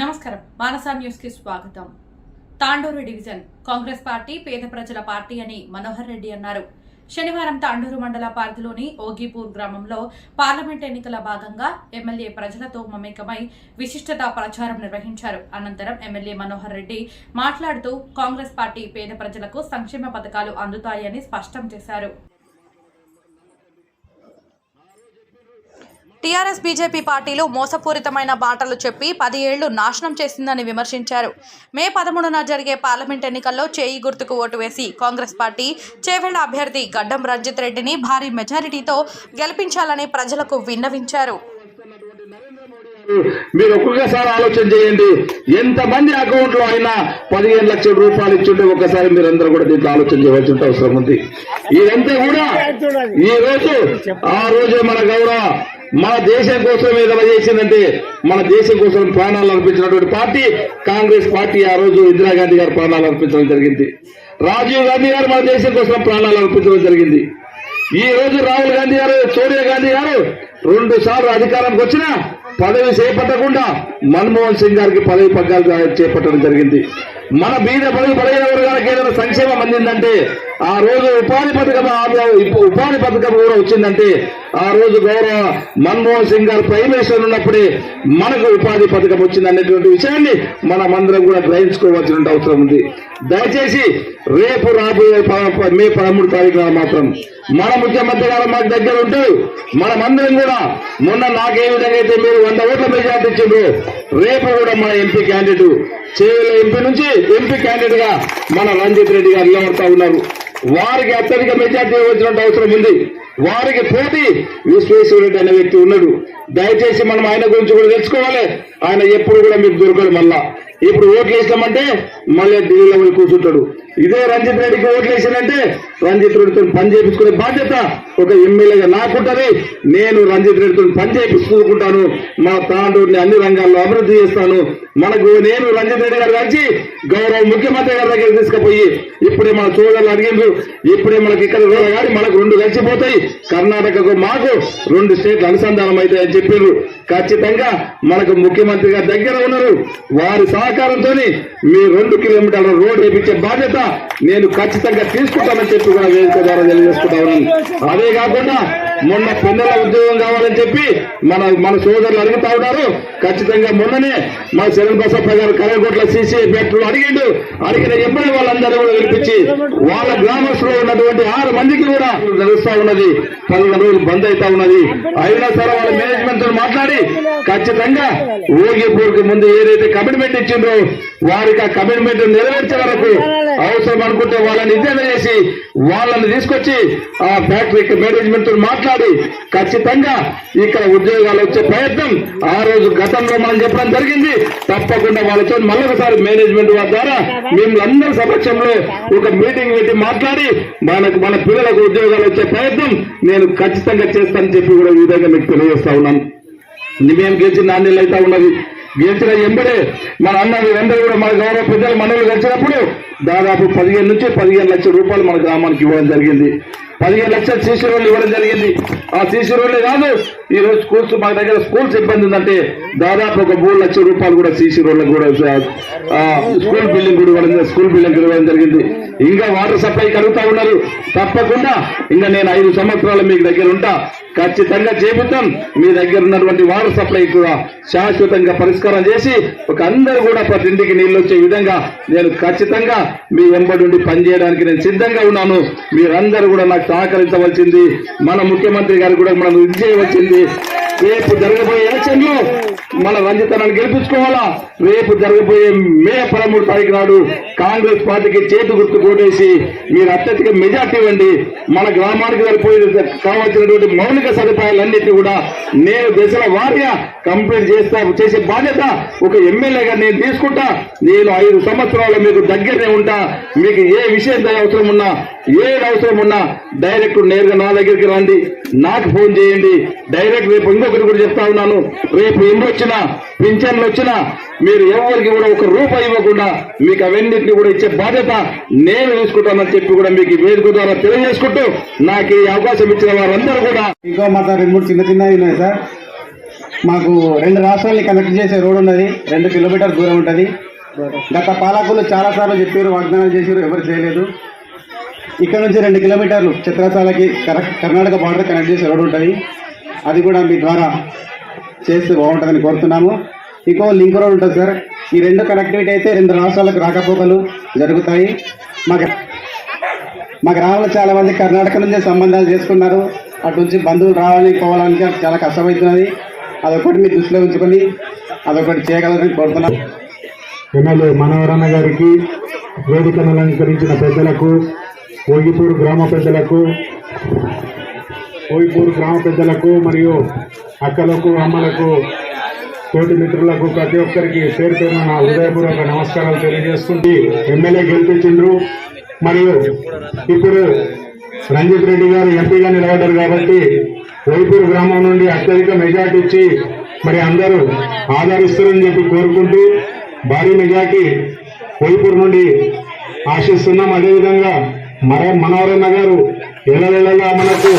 నమస్కారం. మానసా న్యూస్కి స్వాగతం. తాండూరు డివిజన్ కాంగ్రెస్ పార్టీ పేద ప్రజల పార్టీ అని మనోహర్ రెడ్డి అన్నారు. శనివారం తాండూరు మండల పరిధిలోని ఓగిపూర్ గ్రామంలో పార్లమెంట్ ఎన్నికల భాగంగా ఎమ్మెల్యే ప్రజలతో మమేకమై విశిష్టత ప్రచారం నిర్వహించారు. అనంతరం ఎమ్మెల్యే మనోహర్ రెడ్డి మాట్లాడుతూ కాంగ్రెస్ పార్టీ పేద ప్రజలకు సంక్షేమ పథకాలు అందుతాయని స్పష్టం చేశారు. టీఆర్ఎస్ బీజేపీ పార్టీలు మోసపూరితమైన బాటలు చెప్పి పది ఏళ్ళు నాశనం చేసిందని విమర్శించారు. మే పదమూడున జరిగే పార్లమెంట్ ఎన్నికల్లో చేయి గుర్తుకు ఓటు వేసి కాంగ్రెస్ పార్టీ చేవెళ్ళ అభ్యర్థి గడ్డం రంజిత్ రెడ్డిని భారీ మెజారిటీతో గెలిపించాలని ప్రజలకు విన్నవించారు. మీరు ఒక్కొక్కసారి ఆలోచన చేయండి. ఎంతమంది అకౌంట్లో అయినా పదిహేను లక్షల రూపాయలు ఇచ్చుంటే ఒక్కసారి మీరు అందరూ కూడా దీంట్లో ఆలోచన చేయవలసిన అవసరం ఉంది. ఇదంతా కూడా ఈ రోజు ఆ రోజే మన గౌరవ మన దేశం కోసం ఏదైనా చేసిందంటే మన దేశం కోసం ప్రాణాలు అర్పించినటువంటి పార్టీ కాంగ్రెస్ పార్టీ ఆ రోజు ఇందిరాగాంధీ గారు ప్రాణాలు అర్పించడం జరిగింది. రాజీవ్ గాంధీ గారు మన దేశం కోసం ప్రాణాలు అర్పించడం జరిగింది. ఈ రోజు రాహుల్ గాంధీ గారు సోనియా గాంధీ గారు రెండు సార్లు అధికారానికి వచ్చినా పదవి చేపట్టకుండా మన్మోహన్ సింగ్ గారికి పదవి పగ్గాలు చేపట్టడం జరిగింది. మన బీద పదవి పదహైన వర్గాలకు ఏదైనా సంక్షేమం అందిందంటే ఆ రోజు ఉపాధి పథకం ఉపాధి పథకం కూడా వచ్చిందంటే ఆ రోజు గౌరవ మన్మోహన్ సింగ్ గారు ప్రైమ్ మినిస్టర్ ఉన్నప్పుడే మనకు ఉపాధి పథకం వచ్చింది అనేటువంటి విషయాన్ని మనం అందరం కూడా గ్రహించుకోవాల్సిన అవసరం ఉంది. దయచేసి రేపు రాబోయే మే పదమూడు తారీఖున మాత్రం మన ముఖ్యమంత్రి గారు మాకు దగ్గర ఉంటూ మనమందరం కూడా మొన్న నాకే విధంగా అయితే మీరు వంద ఓట్ల మెజార్టీ ఇచ్చిండ్రు రేపు కూడా మన ఎంపీ క్యాండిడేట్ చేవెళ్ళ ఎంపీ నుంచి ఎంపీ క్యాండిడేట్గా మన రంజిత్ రెడ్డి గారు నిలబడతా ఉన్నారు. వారికి అత్యధిక మెజార్టీ ఇవ్వాల్సిన అవసరం ఉంది. వారికి పోటీ విశ్వేశ్వరుడు అనే వ్యక్తి ఉన్నాడు. దయచేసి మనం ఆయన గురించి కూడా తెలుసుకోవాలి. ఆయన ఎప్పుడు కూడా మీకు దొరకడు మళ్ళా. ఇప్పుడు ఓట్లు వేసామంటే మళ్ళీ ఢిల్లీలో పోయి కూర్చుంటాడు. ఇదే రంజిత్ రెడ్డికి ఓట్లు వేసానంటే రంజిత్ రెడ్డితో పని చేయించుకునే బాధ్యత ఒక ఎమ్మెల్యేగా నాకుంటది. నేను రంజిత్ రెడ్డితో పని చేయించుకుంటాను. మా తాండూరిని అన్ని రంగాల్లో అభివృద్ధి చేస్తాను. మనకు నేను రంజిత్ రెడ్డి గారు కలిసి గౌరవ ముఖ్యమంత్రి గారి దగ్గర తీసుకుపోయి ఇప్పుడే మన సోదరులు అడిగిండ్రు. ఇప్పుడే మనకి ఇక్కడ కూడా కానీ మనకు రెండు కలిసిపోతాయి. కర్ణాటకకు మాకు రెండు స్టేట్లు అనుసంధానం అవుతాయని చెప్పారు ఖచ్చితంగా మనకు ముఖ్యమంత్రి గారి దగ్గర ఉన్నారు. వారి సహకారంతో మీ రెండు కిలోమీటర్ల రోడ్ వేపించే బాధ్యత నేను ఖచ్చితంగా తీసుకుంటానని చెప్పి కూడా వేదిక ద్వారా తెలియజేసుకుంటా ఉన్నాను. అదే కాకుండా మొన్న పిల్లల ఉద్యోగం కావాలని చెప్పి మన మన సోదరులు అడుగుతా ఉన్నారు. ఖచ్చితంగా మొన్ననే మా శరణ్ బసప్ప గారు కలగొట్ల సీసీ ఫ్యాక్టరీలో అడిగిండు. అడిగిన ఎప్పుడు వాళ్ళందరూ కూడా వినిపించి వాళ్ళ గ్రామస్తులో ఉన్నటువంటి ఆరు మందికి కూడా తెలుస్తా ఉన్నది. పదిహేను రోజులు బంద్ అవుతా ఉన్నది. అయినా సరే వాళ్ళ మేనేజ్మెంట్తో మాట్లాడి ఖచ్చితంగా ఓగిపూర్కి ముందు ఏదైతే కమిట్మెంట్ ఇచ్చిండ్రో వారికి ఆ కమిట్మెంట్ నెరవేర్చే వరకు అవసరం అనుకుంటే వాళ్ళని ఇద్దరు చేసి వాళ్ళని తీసుకొచ్చి ఆ ఫ్యాక్టరీ మేనేజ్మెంట్తో మాట్లాడి ఖచ్చితంగా ఇక్కడ ఉద్యోగాలు వచ్చే ప్రయత్నం ఆ రోజు గతంలో మనం చెప్పడం జరిగింది. తప్పకుండా వాళ్ళతో మళ్ళొకసారి మేనేజ్మెంట్ వారి ద్వారా మిమ్మల్ని అందరి సమక్షంలో ఒక మీటింగ్ పెట్టి మాట్లాడి మనకు మన పిల్లలకు ఉద్యోగాలు వచ్చే ప్రయత్నం నేను ఖచ్చితంగా చేస్తానని చెప్పి కూడా ఈ విధంగా మీకు తెలియజేస్తా ఉన్నాను. మేము గెలిచి నాణ్యలు అయితే ఉన్నది. గెలిచిన ఎంబడే మన అన్న వీరందరూ కూడా మన గౌరవ పెద్దలు మనవులు గెలిచినప్పుడు దాదాపు పదిహేను నుంచి పదిహేను లక్షల రూపాయలు మన గ్రామానికి ఇవ్వడం జరిగింది. పదిహేను లక్షల సీసీ రోడ్లు ఇవ్వడం జరిగింది. ఆ సీసీ రోడ్లే కాదు ఈ రోజు స్కూల్స్ మా దగ్గర స్కూల్స్ ఇబ్బంది ఉందంటే దాదాపు ఒక మూడు లక్షల రూపాయలు కూడా సీసీ రోడ్లకు కూడా స్కూల్ బిల్డింగ్ కూడా ఇవ్వడం స్కూల్ బిల్డింగ్ ఇవ్వడం జరిగింది. ఇంకా వాటర్ సప్లై కలుగుతా ఉన్నారు. తప్పకుండా ఇంకా నేను ఐదు సంవత్సరాలు మీకు దగ్గర ఉంటా. ఖచ్చితంగా చేపుతాం మీ దగ్గర ఉన్నటువంటి వాటర్ సప్లై కూడా శాశ్వతంగా పరిష్కారం చేసి ఒక అందరూ కూడా ప్రతి ఇంటికి నీళ్ళు వచ్చే విధంగా నేను ఖచ్చితంగా మీ వెంబడి ఉండి పనిచేయడానికి నేను సిద్ధంగా ఉన్నాను. మీరందరూ కూడా నాకు సహకరించవలసింది. మన ముఖ్యమంత్రి గారు కూడా మనం ఇది చేయవలసింది. రేపు జరగబోయే ఎలక్షన్లో మన రంజితనాన్ని గెలిపించుకోవాలా? రేపు జరగబోయే మే పదమూడు తారీఖు నాడు కాంగ్రెస్ పార్టీకి చేతి గుర్తు కోటేసి మీరు అత్యధిక మెజార్టీ ఇవ్వండి. మన గ్రామానికి సరిపోయే కావాల్సినటువంటి మౌలిక సదుపాయాలన్నింటినీ కూడా నేను దశల వారిగా కంప్లీట్ చేస్తా చేసే బాధ్యత ఒక ఎమ్మెల్యేగా నేను తీసుకుంటా. నేను ఐదు సంవత్సరాలు మీకు దగ్గరనే ఉంటా. మీకు ఏ విషయం అవసరం ఉన్నా ఏది అవసరం ఉన్నా డైరెక్ట్ నేరుగా నా దగ్గరికి రండి. నాకు ఫోన్ చేయండి. డైరెక్ట్ రేపు ఇంకొకటి కూడా చెప్తా ఉన్నాను. రేపు ఎన్ని వచ్చినా పింఛన్లు వచ్చినా మీరు ఎవరికి కూడా ఒక రూపాయి ఇవ్వకుండా మీకు అవన్నింటినీ కూడా ఇచ్చే బాధ్యత నేను తీసుకుంటానని చెప్పి కూడా మీకు వేదిక ద్వారా తెలియజేసుకుంటూ నాకు ఈ అవకాశం ఇచ్చిన వారందరూ కూడా ఇంకో మాత్రం రెండు మూడు చిన్న చిన్నవి ఉన్నాయి సార్. మాకు రెండు రాష్ట్రాలని కనెక్ట్ చేసే రోడ్ ఉన్నది. రెండు కిలోమీటర్ దూరం ఉంటుంది. గత పాలకులు చాలా సార్లు చెప్పారు వాగ్దానాలు చేశారు ఎవరు చేయలేదు. ఇక్కడ నుంచి రెండు కిలోమీటర్లు చిత్రశాలకి కర- కర్ణాటక బార్డర్ కనెక్ట్ చేసే రోడ్ ఉంటుంది. అది కూడా మీ ద్వారా చేస్తే బాగుంటుందని కోరుతున్నాము. ఇంకో లింక్ రోడ్ ఉంటుంది సార్. ఈ రెండు కనెక్టివిటీ అయితే రెండు రాష్ట్రాలకు రాకపోకలు జరుగుతాయి. మా గ్రా- మా గ్రామంలో చాలా మంది కర్ణాటక నుంచే సంబంధాలు చేసుకున్నారు. అటు నుంచి బంధువులు రావాలని పోవాలని చాలా కష్టమవుతున్నది అదొకటి మీరు దృష్టిలో ఉంచుకొని అదొకటి చేయగలరని కోరుతున్నాను ఎమ్మెల్యే మనోహరన్న గారికి వేదికను అలంకరించిన పెద్దలకు ఓగిపూర్ గ్రామ పెద్దలకు ఓగిపూర్ గ్రామ పెద్దలకు మరియు అక్కలకు అమ్మలకు తోటి మిత్రులకు ప్రతి ఒక్కరికి పేరు నా హృదయపూర్వక నమస్కారాలు తెలియజేస్తుంది. ఎమ్మెల్యే గెలిపించిండ్రు. మరియు ఇప్పుడు రంజిత్ రెడ్డి గారు ఎంపీగా నిలబడ్డారు కాబట్టి వైపూర్ గ్రామం నుండి అత్యధిక మెజార్టీ ఇచ్చి మరి అందరూ ఆదరిస్తారని చెప్పి కోరుకుంటూ భారీ మెజార్టీ వైపూర్ నుండి ఆశిస్తున్నాం. అదేవిధంగా మర మనోహరన్న గారు ఎలవెల్లగా మనకు